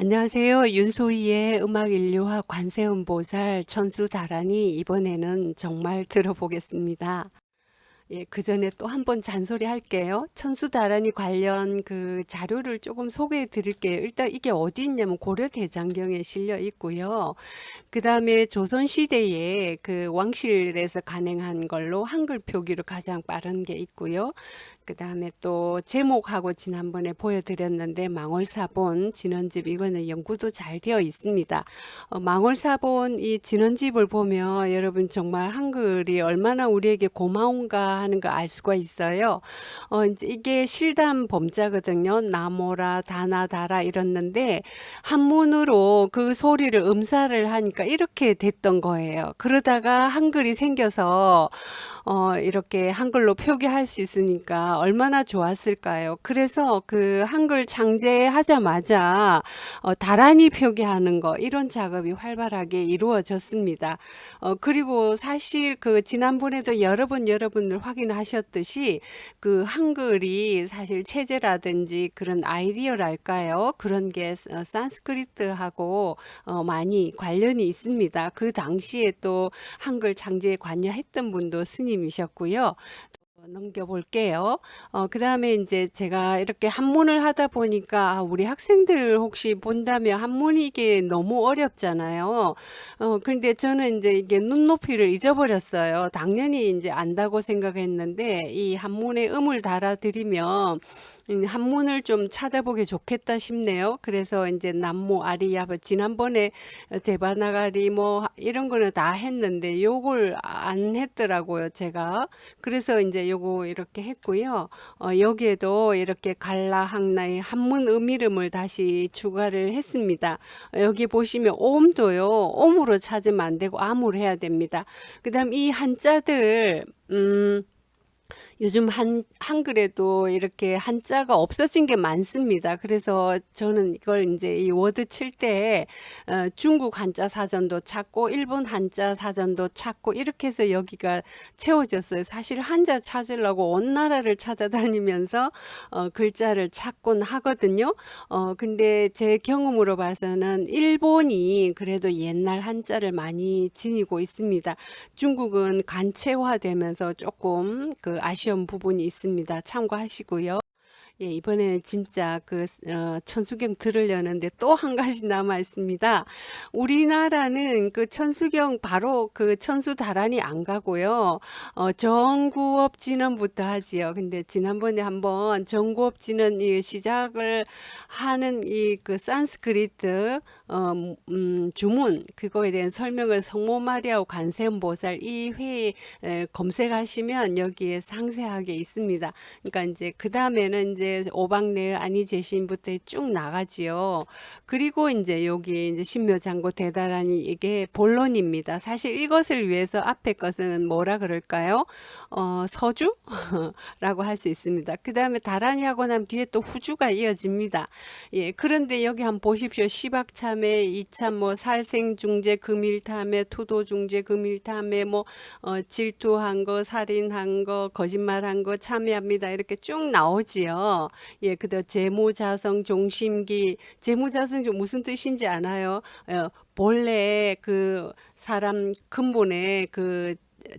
안녕하세요. 윤소희의 음악 인류와 관세음 보살 천수 다란이 이번에는 정말 들어보겠습니다. 예, 그 전에 또 한 번 잔소리 할게요. 천수 다란이 관련 그 자료를 조금 소개해 드릴게요. 일단 이게 어디 있냐면 고려 대장경에 실려 있고요. 그 다음에 조선 시대에 그 왕실에서 간행한 걸로 한글 표기로 가장 빠른 게 있고요. 그 다음에 또 제목하고 지난번에 보여드렸는데 망월사본 진원집 이거는 연구도 잘 되어 있습니다. 어, 망월사본 이 진원집을 보면 여러분 정말 한글이 얼마나 우리에게 고마운가 하는 거 알 수가 있어요. 어, 이제 이게 실담 범자거든요. 나모라, 다나, 다라 이랬는데 한문으로 그 소리를 음사를 하니까 이렇게 됐던 거예요. 그러다가 한글이 생겨서 어, 이렇게 한글로 표기할 수 있으니까 얼마나 좋았을까요? 그래서 그 한글 창제하자마자 어, 다란이 표기하는 거 이런 작업이 활발하게 이루어졌습니다. 어, 그리고 사실 그 지난번에도 여러 번 여러분들 확인하셨듯이 그 한글이 사실 체제라든지 그런 아이디어랄까요? 그런 게 어, 산스크리트하고 어, 많이 관련이 있습니다. 그 당시에 또 한글 창제에 관여했던 분도 스님 이셨고요. 넘겨볼게요. 어, 그 다음에 이제 제가 이렇게 한문을 하다 보니까 아, 우리 학생들 혹시 본다면 한문이 이게 너무 어렵잖아요. 어, 근데 저는 이제 이게 눈높이를 잊어버렸어요. 당연히 이제 안다고 생각했는데 이 한문에 음을 달아드리면 음, 한문을 좀 찾아보기 좋겠다 싶네요. 그래서 이제 남모 아리야 뭐 지난번에 대바나가리 뭐 이런 거는 다 했는데 요걸 안 했더라고요, 제가. 그래서 이제 요거 이렇게 했고요. 어, 여기에도 이렇게 갈라 항나의 한문 음이름을 다시 추가를 했습니다. 어, 여기 보시면 옴도요. 옴으로 찾으면 안 되고 암으로 해야 됩니다. 그다음 이 한자들 음 요즘 한, 한글에도 이렇게 한자가 없어진 게 많습니다. 그래서 저는 이걸 이제 이 워드 칠 때, 어, 중국 한자 사전도 찾고, 일본 한자 사전도 찾고, 이렇게 해서 여기가 채워졌어요. 사실 한자 찾으려고 온 나라를 찾아다니면서, 어, 글자를 찾곤 하거든요. 어, 근데 제 경험으로 봐서는 일본이 그래도 옛날 한자를 많이 지니고 있습니다. 중국은 간체화되면서 조금 그 아쉬운 부분이 있습니다. 참고하시고요. 예, 이번에 진짜 그 어, 천수경 들으려는데 또 한 가지 남아 있습니다. 우리나라는 그 천수경 바로 그 천수 다란이 안 가고요. 어, 정구업 진원부터 하지요. 근데 지난번에 한번 정구업 진원 이 시작을 하는 이 그 산스크리트 어, 음, 주문 그거에 대한 설명을 성모 마리아와 관세음 보살 이 회에 에, 검색하시면 여기에 상세하게 있습니다. 그러니까 이제 그 다음에는 이제 오박내 아니제신부터 쭉 나가지요. 그리고 이제 여기 이제 신묘장고 대다란이 이게 본론입니다. 사실 이것을 위해서 앞에 것은 뭐라 그럴까요? 어, 서주라고 할 수 있습니다. 그 다음에 다란이 하고 나면 뒤에 또 후주가 이어집니다. 예, 그런데 여기 한번 보십시오. 시박참회, 이참 뭐 살생중재 금일탐회, 투도중재 금일탐회, 뭐 어, 질투한 거, 살인한 거, 거짓말한 거 참여합니다. 이렇게 쭉 나오지요. 예, 그다음 재무자성 종심기, 재무자성 좀 무슨 뜻인지 아나요? 어, 본래 그 사람 근본에 그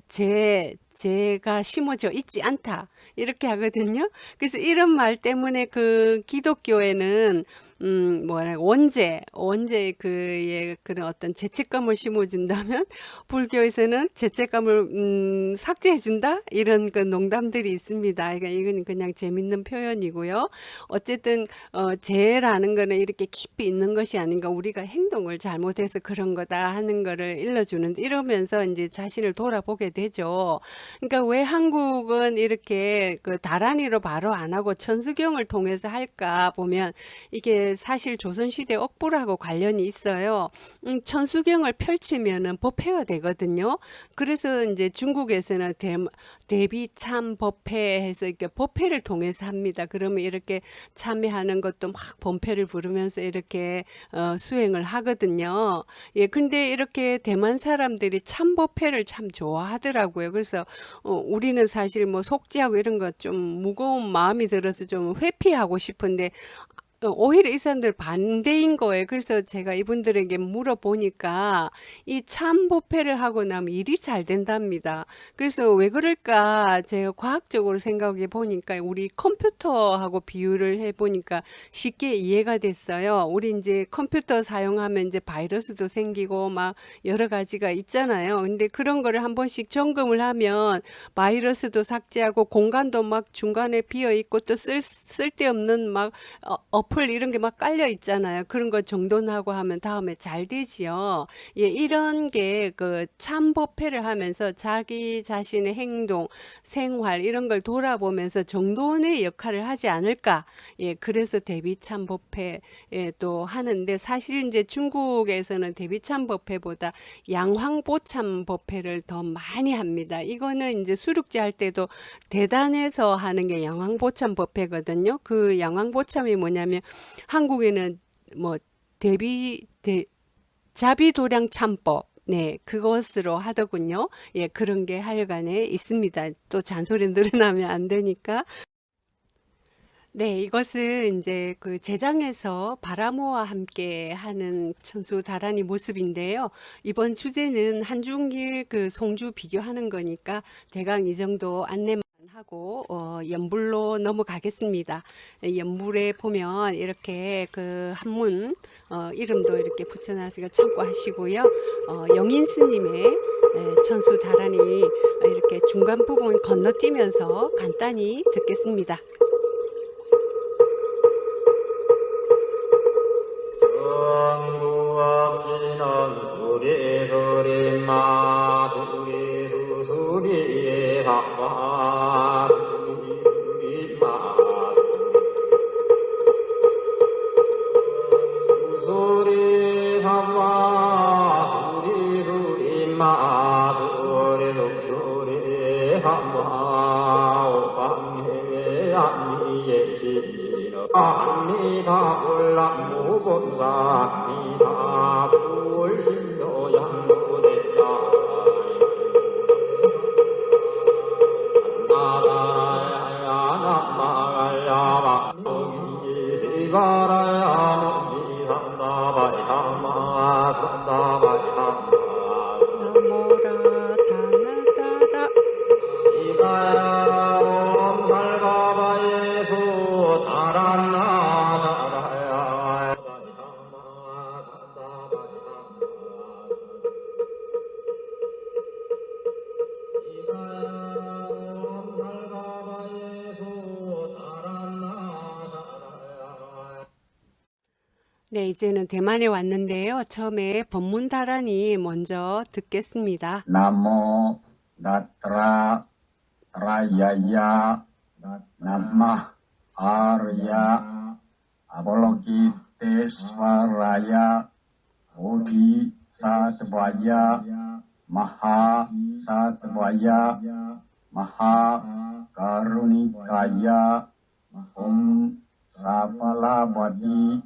재, 재가 심어져 있지 않다. 이렇게 하거든요. 그래서 이런 말 때문에 그 기독교에는 음, 뭐라 원죄, 원죄 그의 그런 어떤 죄책감을 심어준다면 불교에서는 죄책감을 음, 삭제해준다 이런 그 농담들이 있습니다. 그러니까 이건 그냥 재밌는 표현이고요. 어쨌든 어, 죄라는 거는 이렇게 깊이 있는 것이 아닌가 우리가 행동을 잘못해서 그런 거다 하는 거를 일러주는데 이러면서 이제 자신을 돌아보게 되죠. 그러니까 왜 한국은 이렇게 그 다란이로 바로 안 하고 천수경을 통해서 할까 보면 이게 사실 조선시대 억부라고 관련이 있어요. 음, 천수경을 펼치면은 법회가 되거든요. 그래서 이제 중국에서는 대, 대비 참 법회 해서 이렇게 법회를 통해서 합니다. 그러면 이렇게 참여하는 것도 막 본패를 부르면서 이렇게 어, 수행을 하거든요. 예, 근데 이렇게 대만 사람들이 참 법회를 참 좋아하더라고요. 그래서 어, 우리는 사실 뭐 속죄하고 이런 거좀 무거운 마음이 들어서 좀 회피하고 싶은데 어, 오히려 이 사람들 반대인 거예요. 그래서 제가 이분들에게 물어보니까 이 참보패를 하고 나면 일이 잘 된답니다. 그래서 왜 그럴까 제가 과학적으로 생각해 보니까 우리 컴퓨터하고 비유를 해 보니까 쉽게 이해가 됐어요. 우리 이제 컴퓨터 사용하면 이제 바이러스도 생기고 막 여러 가지가 있잖아요. 근데 그런 거를 한 번씩 점검을 하면 바이러스도 삭제하고 공간도 막 중간에 비어 있고 또 쓸, 쓸데없는 막 어, 어플 이런 게 막 깔려 있잖아요. 그런 거 정돈하고 하면 다음에 잘 되지요. 예, 이런 게 그 참보패를 하면서 자기 자신의 행동, 생활 이런 걸 돌아보면서 정돈의 역할을 하지 않을까. 예, 그래서 대비 참보패 예, 또 하는데 사실 이제 중국에서는 대비 참보패보다 양황보 참보패를 더 많이 합니다. 이거는 이제 수륙제 할 때도 대단해서 하는 게 양황보 참보패거든요. 그 양황보 참이 뭐냐면 한국에는 뭐 대비 대 자비도량 참법 네, 그것으로 하더군요. 예, 그런 게 하여간에 있습니다. 또 잔소리 늘어나면 안 되니까. 네, 이것은 이제 그 제장에서 바라모와 함께 하는 천수 다란이 모습인데요. 이번 주제는 한중일 그 송주 비교하는 거니까 대강 이 정도 안내만 하고 어, 연불로 넘어가겠습니다. 예, 연불에 보면 이렇게 그 한문 어, 이름도 이렇게 붙여놨으니까 참고하시고요. 어, 영인 스님의 예, 천수 다란이 이렇게 중간 부분 건너뛰면서 간단히 듣겠습니다. 수리 수수리 사마 오방해 안니예 시너 아미다. 올라 무본사 아미다 대만에 왔는데요. 처음에 법문 다란이 먼저 듣겠습니다. Namo Tatra Trayaya Namah Arya Avalokitesvaraya Bodhi Satvaya Maha Satvaya Maha Karunikaya Om Sapalabhati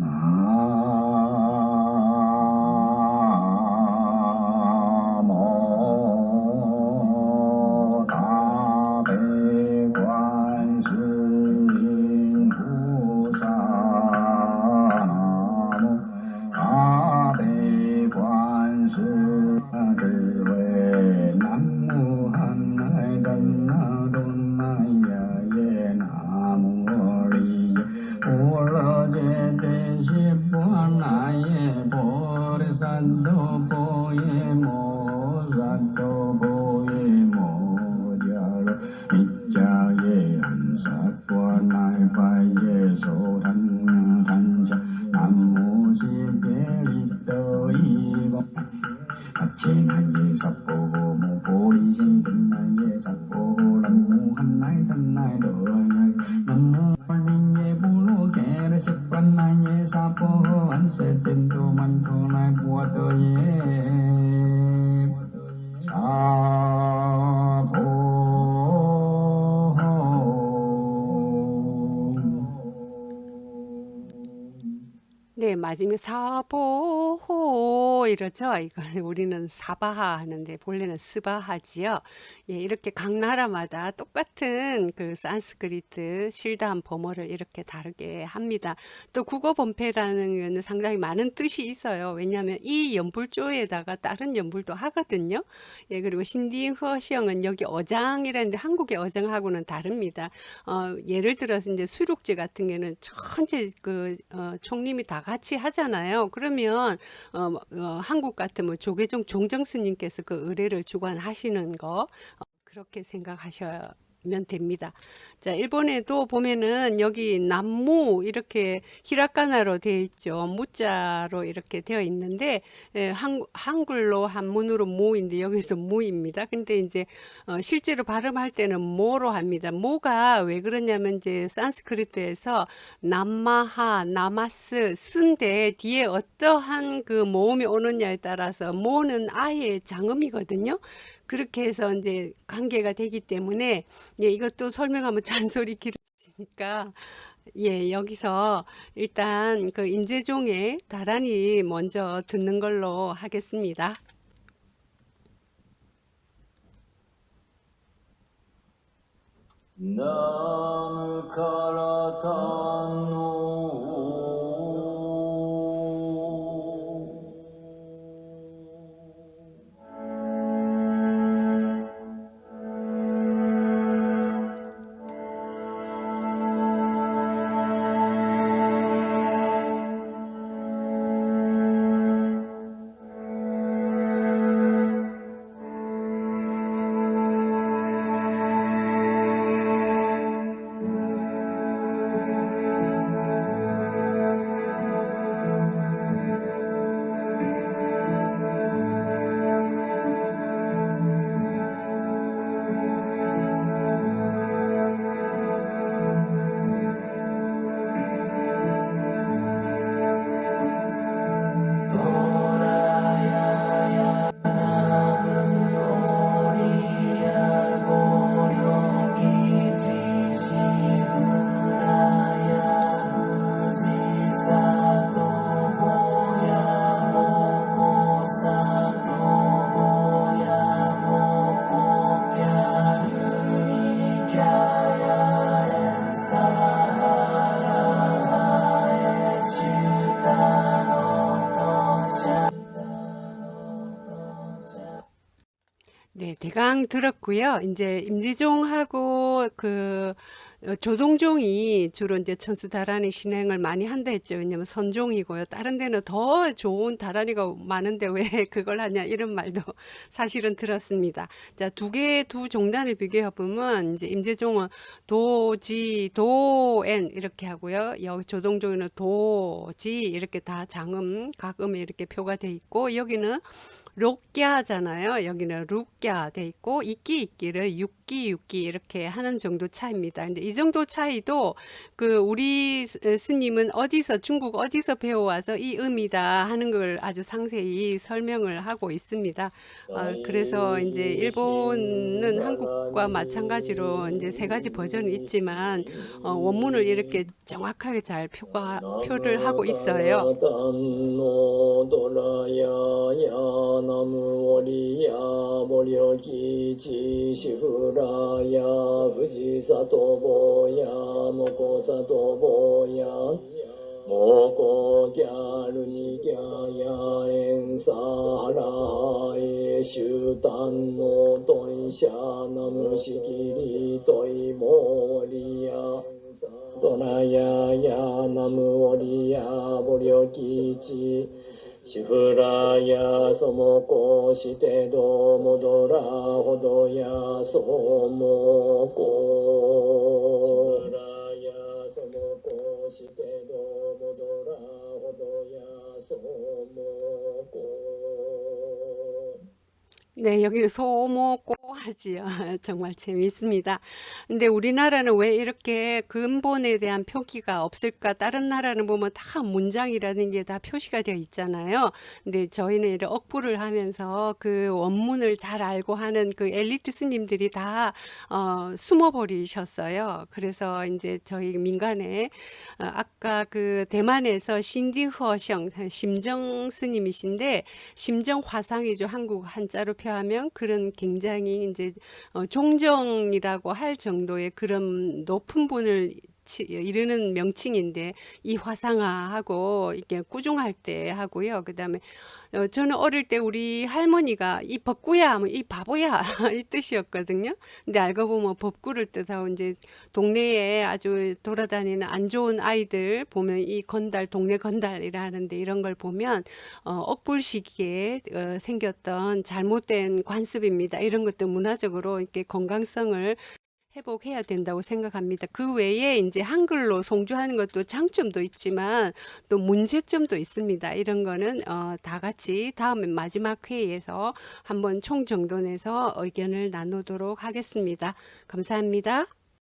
啊。 네, 맞으면 사보호 이러죠. 이거 우리는 사바하 하는데 본래는 스바하지요. 예, 이렇게 각 나라마다 똑같은 그 산스크리트 실다한 범어를 이렇게 다르게 합니다. 또 국어 본패라는 거는 상당히 많은 뜻이 있어요. 왜냐하면 이 연불조에다가 다른 연불도 하거든요. 예, 그리고 신디허 시형은 여기 어장이라는데 한국의 어장하고는 다릅니다. 어, 예를 들어서 이제 수륙제 같은 경우는 전체 그 어, 총림이 다 같이 하잖아요. 그러면 어, 어, 한국 같으면 조계종 종정 스님께서 그 의례를 주관하시는 거 어, 그렇게 생각하셔 면 됩니다. 자, 일본에도 보면은 여기 남무 이렇게 히라가나로 되어 있죠. 무자로 이렇게 되어 있는데 예, 한, 한글로 한문으로 모인데 여기도 무입니다. 근데 이제 어, 실제로 발음할 때는 모로 합니다. 모가 왜 그러냐면 이제 산스크리트에서 남마하, 나마스 쓴데 뒤에 어떠한 그 모음이 오느냐에 따라서 모는 아예 장음이거든요. 그렇게 해서 이제 관계가 되기 때문에 예, 이것도 설명하면 잔소리 길어지니까 예, 여기서 일단 그 임재종의 다란이 먼저 듣는 걸로 하겠습니다. 나 들었고요. 이제 임지종하고 그 어, 조동종이 주로 이제 천수 다란이 신행을 많이 한다 했죠. 왜냐면 선종이고요. 다른 데는 더 좋은 다란이가 많은데 왜 그걸 하냐 이런 말도 사실은 들었습니다. 자, 두 개, 두 종단을 비교해 보면 이제 임재종은 도지, 도엔 이렇게 하고요. 여기 조동종은 도지 이렇게 다 장음, 각음에 이렇게 표가 돼 있고 여기는 록갸잖아요. 여기는 룩갸 돼 있고 있기 있기를 육 기 육기 이렇게 하는 정도 차이입니다. 근데 이 정도 차이도 그 우리 스- 스님은 어디서 중국 어디서 배워와서 이 음이다 하는 걸 아주 상세히 설명을 하고 있습니다. 어, 그래서 이제 일본은 한국과 마찬가지로 이제 세 가지 버전이 있지만 어, 원문을 이렇게 정확하게 잘 표가 표를 하고 있어요. 단노 도라야야 나무 오리야 모려기 지시후라야 후지사도보야 모고사도보야 모고갸루니갸야 엔사 네, 여기는 소모고 하지요. 정말 재미있습니다. 근데 우리나라는 왜 이렇게 근본에 대한 표기가 없을까? 다른 나라는 보면 다 문장이라는 게 다 표시가 되어 있잖아요. 근데 저희는 이렇게 억부를 하면서 그 원문을 잘 알고 하는 그 엘리트 스님들이 다 어, 숨어버리셨어요. 그래서 이제 저희 민간에 어, 아까 그 대만에서 신디허성 심정 스님이신데 심정 화상이죠. 한국 한자로 표하면 그런 굉장히 이제 어, 종정이라고 할 정도의 그런 높은 분을 치- 이르는 명칭인데 이 화상화하고 이게 꾸중할 때 하고요. 그 다음에 어, 저는 어릴 때 우리 할머니가 이 법구야 하면 이 바보야 이 뜻이었거든요. 근데 알고 보면 법구를 뜻하고 이제 동네에 아주 돌아다니는 안 좋은 아이들 보면 이 건달 동네 건달이라 하는데 이런 걸 보면 어, 억불 시기에 어, 생겼던 잘못된 관습입니다. 이런 것도 문화적으로 이렇게 건강성을 회복해야 된다고 생각합니다. 그 외에 이제 한글로 송주하는 것도 장점도 있지만 또 문제점도 있습니다. 이런 거는 어, 다 같이 다음에 마지막 회의에서 한번 총정돈해서 의견을 나누도록 하겠습니다. 감사합니다.